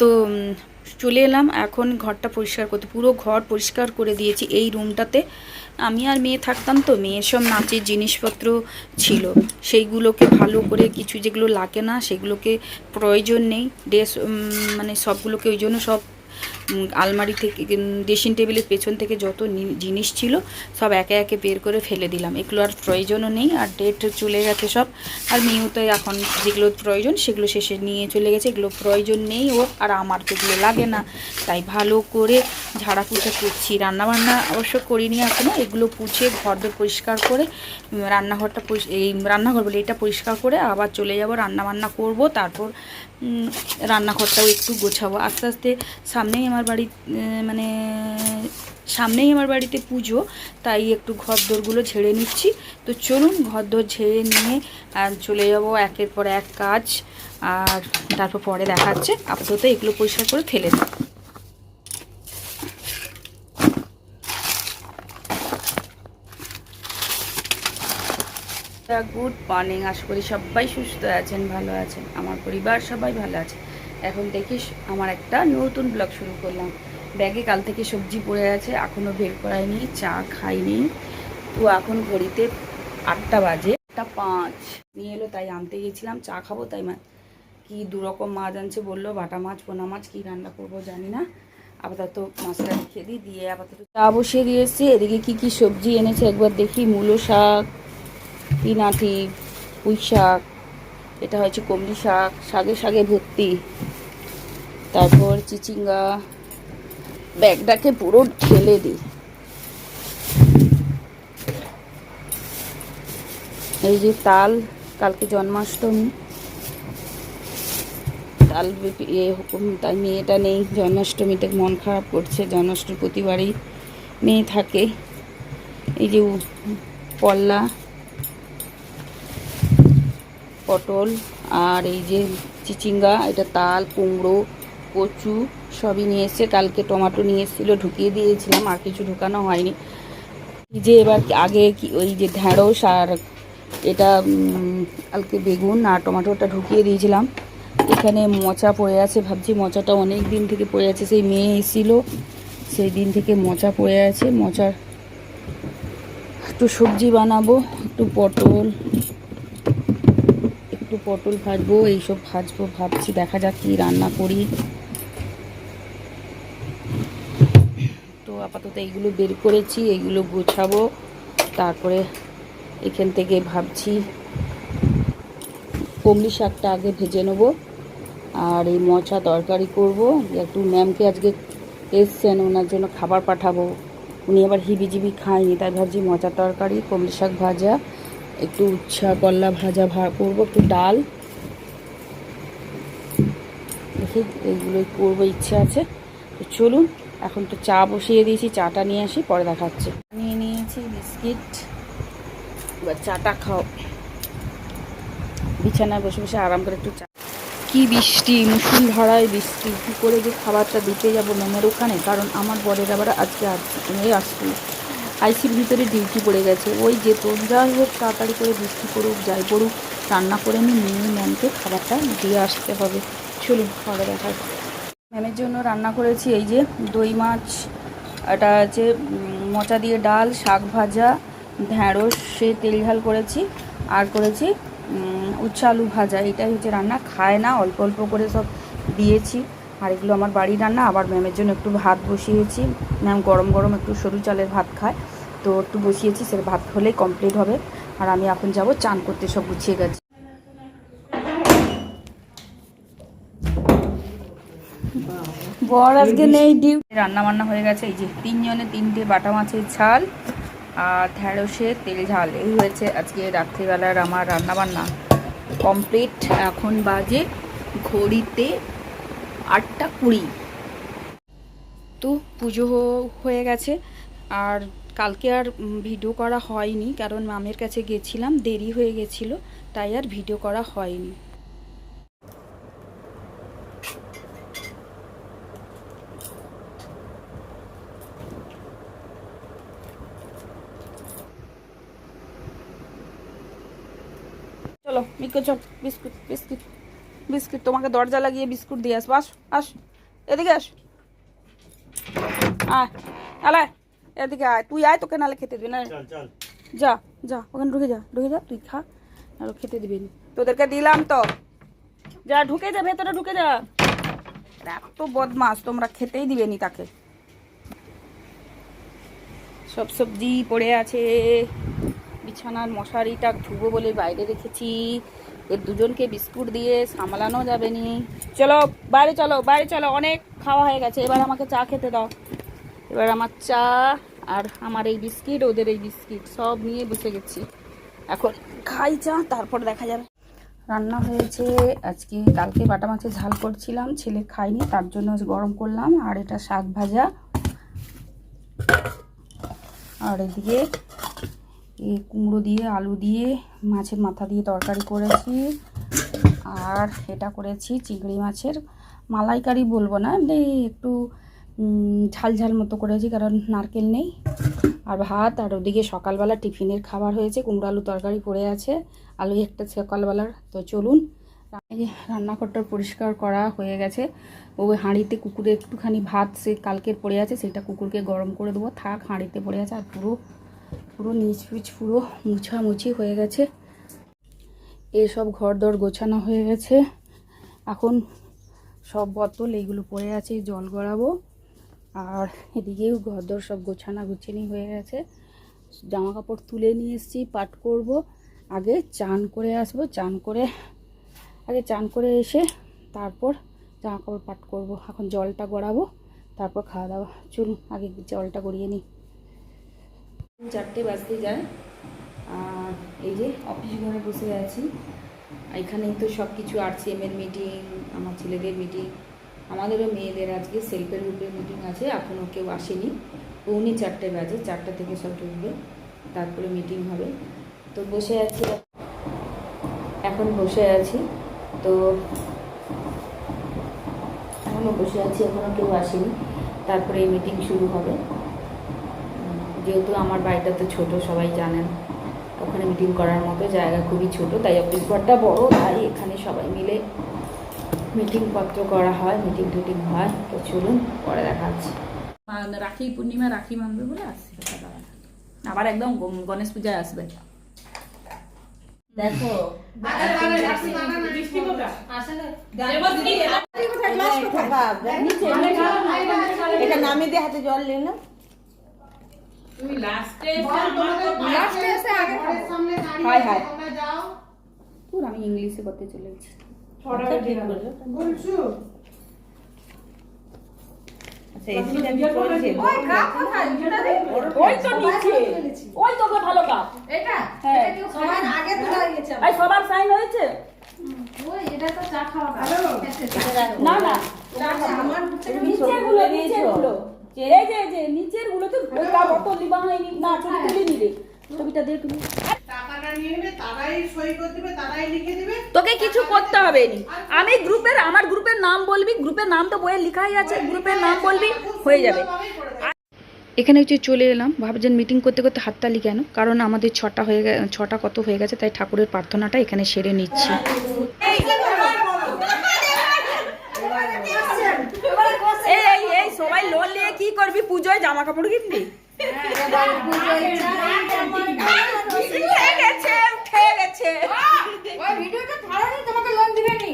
তো চলে এলাম। এখন ঘরটা পরিষ্কার করতে, পুরো ঘর পরিষ্কার করে দিয়েছি এই রুমটাতে। আমি আর মেয়ে থাকতাম তো মেয়ের সব নাচের জিনিসপত্র ছিল। সেইগুলোকে ভালো করে কিছু যেগুলো লাগে না, সেগুলোকে প্রয়োজন নেই। ড্রেস মানে সবগুলোকে ওই জন্য সব আলমারি থেকে ড্রেসিং টেবিলের পেছন থেকে যত জিনিস ছিল, সব একে একে বের করে ফেলে দিলাম। এগুলো আর প্রয়োজনও নেই, আর ডেট চলে গেছে সব। আর মেয়েও তো এখন যেগুলো প্রয়োজন, সেগুলো শেষে নিয়ে চলে গেছে। এগুলো প্রয়োজন নেই ও আর আমার তো এগুলো লাগে না। তাই ভালো করে ঝাড়া পুছা করছি। রান্নাবান্না অবশ্য করিনি এখনও এগুলো পুছে ঘরদোর পরিষ্কার করে রান্নাঘরটা এই রান্নাঘর বলে এটা পরিষ্কার করে আবার চলে যাব, রান্নাবান্না করব। তারপর রান্নাঘরটাও একটু গোছাবো। আস্তে আস্তে সামনেই আমার বাড়ি মানে সামনেই আমার বাড়িতে পুজো, তাই একটু ঘর দোরগুলো ঝেড়ে নিচ্ছি। তো চলুন ঘর দোর ঝেড়ে নিয়ে আর চলে যাব একের পর এক কাজ, আর তারপর পরে দেখাচ্ছে। আপাতত এগুলো পরিষ্কার করে ফেলে দিই। গুড মর্নিং আশা করি সবাই সুস্থ আছেন, ভালো আছেন। আমার পরিবার সবাই ভালো আছে। এখন দেখি আমার একটা নতুন ব্লগ শুরু করলাম। ব্যাগে কাল থেকে সবজি পড়ে আছে এখনও বের করাইনি, চা খাইনি। তো এখন ঘড়িতে আটটা বাজে, আটটা পাঁচ। নিয়ে এলো, তাই আনতে গেছিলাম, চা খাব তাই মা। কি দুরকম মাছ আনছে বলল, বাটা মাছ, পোনা মাছ, কি রান্না করব জানি না। আপাতত মাছটা রেখে দিই, দিয়ে আপাতত চা বসিয়ে দিয়ে এসছি। এদিকে কি কি সবজি এনেছে একবার দেখি, মূলো শাক পিনাটি পুঁই শাক, এটা হচ্ছে কমলি শাক শাকে শাকে ভর্তি। তারপর চিচিঙ্গা, ব্যাগটাকে পুরো ঠেলে দিই এই যে তাল, কালকে জন্মাষ্টমী। তাল হুকুম, তাই মেয়েটা নেই, জন্মাষ্টমীতে মন খারাপ করছে, জন্মাষ্টমী প্রতিবারই মেয়ে থাকে। এই যে পল্লা পটল আর এই যে চিচিঙ্গা, এটা তাল, কুমড়ো, কচু সবই নিয়ে এসছে। কালকে টমেটো নিয়ে এসেছিল, ঢুকিয়ে দিয়েছিলাম, আর কিছু ঢুকানো হয়নি। যে এবার আগে কি ওই যে ঢ্যাঁড়স আর এটা কালকে বেগুন আর টমেটোটা ঢুকিয়ে দিয়েছিলাম। এখানে মোচা পড়ে আছে, ভাবছি মোচাটা অনেক দিন থেকে পড়ে আছে, সেই মেয়ে এসেছিল। সেই দিন থেকে মোচা পড়ে আছে। মোচার একটু সবজি বানাবো, একটু পটল পটল ভাজবো, এইসব ভাজবো, ভাবছি দেখা যাক কি রান্না করি। তো আপাতত এইগুলো বের করেছি, এইগুলো গোছাবো, তারপরে এখান থেকে ভাবছি কমলি শাকটা আগে ভেজে নেব, আর এই মোচা তরকারি করব। একটু ম্যামকে আজকে এসছেন, ওনার জন্য খাবার পাঠাবো। উনি আবার হিবিজিবি খায়নি, তাই ভাবছি মোচা তরকারি, কমলি শাক ভাজা একটু উচ্ছা করলা ভাজা ভা করব, একটু ডাল। দেখি এইগুলোই করব, ইচ্ছে আছে। তো চলুন, এখন তো চা বসিয়ে দিয়েছি, চাটা নিয়ে আসি, পরে দেখাচ্ছে। নিয়ে নিয়েছি বিস্কিট। এবার চাটা খাও। বিছানায় বসে বসে আরাম করে একটু চা। কি বৃষ্টি মুসুল ধারায় বৃষ্টি। কী করে যে খাবারটা দিতে যাব ম্যামের ওখানে কারণ আমার বরের আবার আজকে আসছে আসছে আইসির ভিতরে ডিউটি পড়ে গেছে। ওই যে তোর, যাই হোক, তাড়াতাড়ি করে বৃষ্টি পড়ুক, যাই পড়ুক, রান্না করে নিয়ে নিয়ে ম্যামকে খাবারটা দিয়ে আসতে হবে। চলুন পরে দেখা ম্যামের জন্য রান্না করেছি এই যে দই মাছ, এটা আছে মোচা দিয়ে ডাল, শাক ভাজা, ঢ্যাঁড়স, সে তেল ঝাল করেছি, আর করেছি উচ্ছে আলু ভাজা। এটাই হচ্ছে রান্না। খায় না, অল্প অল্প করে সব দিয়েছি। আর এগুলো আমার বাড়ির রান্না। আবার ম্যামের জন্য একটু ভাত বসিয়েছি। ম্যাম গরম গরম একটু সরু চালের ভাত খায়। তো একটু বসিয়েছি সে ভাত হলেই কমপ্লিট হবে। আর আমি এখন যাব চান করতে, সব গুছিয়ে গেছি। বর আজকে নেই, ডিউ রান্না বান্না হয়ে গেছে। এই যে তিনজনে তিনটে বাটা মাছের ঝাল আর ঢ্যাঁড়সের তেল ঝাল। এই হয়েছে আজকে রাত্রিবেলার আমার রান্না বান্না কমপ্লিট এখন বাজে ঘড়িতে আটটা কুড়ি। তো পুজো হয়ে গেছে। আর কালকে আর ভিডিও করা হয়নি, কারণ মামের কাছে গেছিলাম, দেরি হয়ে গেছিল, তাই আর ভিডিও করা হয়নি। চলো মিকো চল বিস্কুট বিস্কুট। বিস্কুট তোমাকে দরজা লাগিয়ে বিস্কুট দিয়ে আসব। আস আস এদিকে আস। আয় আলায় এদিকে আয়। তুই আয় তোকে নালে খেতে দিবি না? যা যা ওখানে ঢুকে যা ঢুকে যা তুই খা আর খেতে দিবি না। তোদেরকে দিলাম তো। যা ঢুকে যা ভেতরে ঢুকে যা। এত বদমাস তোমরা খেতেই দিবে নি তাকে। সব সবজি পড়ে আছে। বিছানার মশারিটা ধুবো বলে বাইরে রেখেছি। এর দুজনকে বিস্কুট দিয়ে সামলানো যাবে নি। চলো, বাইরে চলো বাইরে চলো, অনেক খাওয়া হয়ে গেছে। এবার আমাকে চা খেতে দাও। এবার আমার চা আর আমার এই বিস্কিট, ওদের এই বিস্কিট, সব নিয়ে বসে গেছি। এখন খাই চা, তারপর দেখা যাবে। রান্না হয়েছে, আজকে কালকে বাটা মাছের ঝাল করছিলাম, ছেলে খায়নি, তার জন্য গরম করলাম। আর এটা শাক ভাজা। আর এদিকে কুমড়ো দিয়ে, আলু দিয়ে, মাছের মাথা দিয়ে তরকারি করেছি। আর এটা করেছি চিংড়ি মাছের মালাইকারি বলব না, এমনি একটু ঝাল ঝাল মতো করেছি কারণ নারকেল নেই। আর ভাত, আর ওদিকে সকালবেলা টিফিনের খাবার হয়েছে, কুমড়ো আলু তরকারি পড়ে আছে, আলু একটা সকালবেলার। তো চলুন রান্নাঘরটা পরিষ্কার করা হয়ে গেছে। ওই হাঁড়িতে কুকুরে একটুখানি ভাত সে কালকের পড়ে আছে, সেটা কুকুরকে গরম করে দেবো। থাক, হাঁড়িতে পড়ে আছে আর পুরো পুরো নিচ পিচ পুরো মুছামুছি হয়ে গেছে। এসব ঘর দর গোছানো হয়ে গেছে। এখন সব বোতল এইগুলো পড়ে আছে, জল গড়াবো। আর এদিকেও ঘর দর সব গোছানা গুছানি হয়ে গেছে। জামা কাপড় তুলে নিয়ে এসেছি, পাট করব। আগে চান করে আসব, চান করে, আগে চান করে এসে তারপর জামা কাপড় পাট করব। এখন জলটা গড়াবো, তারপর খাওয়া দাওয়া। চলুন, আগে জলটা গড়িয়ে নিই। চারটে বাজতে যায়। আর এই যে অফিস ঘরে বসে আছি। এখানেই তো সব কিছু আরসিএমের মিটিং আমার ছেলেদের মিটিং আমাদেরও মেয়েদের আজকে সেলফের গ্রুপের মিটিং আছে, এখনও কেউ আসেনি। পৌনে চারটে বাজে, চারটা থেকে সব ঢুকবে তারপরে মিটিং হবে। তো বসে আছি। এখন বসে আছি। তো এখনও বসে আছি, এখনও কেউ আসেনি। তারপরে এই মিটিং শুরু হবে। যেহেতু আমার বাড়িটা তো ছোটো সবাই জানেন ওখানে মিটিং করার মতো জায়গা খুবই ছোট তাই অফিস ঘরটা বড় তাই এখানে সবাই মিলে মিটিং পত্র করা হয় মিটিং টুটিং হয় তো চলুন পরে দেখা যাচ্ছে রাখি পূর্ণিমা রাখি মানবে বলে আসছে আবার একদম গণেশ পূজায় আসবে দেখো এটা নামিয়ে দিয়ে হাতে জল নিয়ে দাঁড়িয়ে হাই হাই। পুর আমি ইংলিশে করতে চলে গেছি। আচ্ছা এসিটা কি করেছে ওই তো নিচে। ওই তোকে ভালো কাপ এটা হ্যাঁ এটা কেউ খায় না। আগে তোলা গেছে এই সবার সাইন হয়েছে ওই, এটা তো চা খাওয়া কাপ। না না আমার নিচেরগুলো নিচেরগুলো এই যে এই যে নিচেরগুলো তো কাপ অত লিবা হয়নি না ছবি তুলে নিলে ছবিটা দিয়ে তুমি টাকাটা নিয়ে নেবে তারাই সই করে দেবে তারাই লিখে দেবে। তোকে কিছু করতে হবে নি। আমি গ্রুপের আমার গ্রুপের নাম বলবি গ্রুপের নাম তো বইয়ে লেখাই আছে গ্রুপের নাম বলবি হয়ে যাবে। এখানে হচ্ছে চলে এলাম ভাবছেন মিটিং করতে করতে হাততালি কেন? কারণ আমাদের ছটা হয়ে ছটা কত হয়ে গেছে তাই ঠাকুরের প্রার্থনাটা এখানে সেরে নিচ্ছি। এই এই সবাই লোন নিয়ে কি করবি? পুজোয় জামা কাপড় কিনবি? উঠে গেছে উঠে গেছে। ওই ভিডিওটা তোমাকে লোন দিবেনি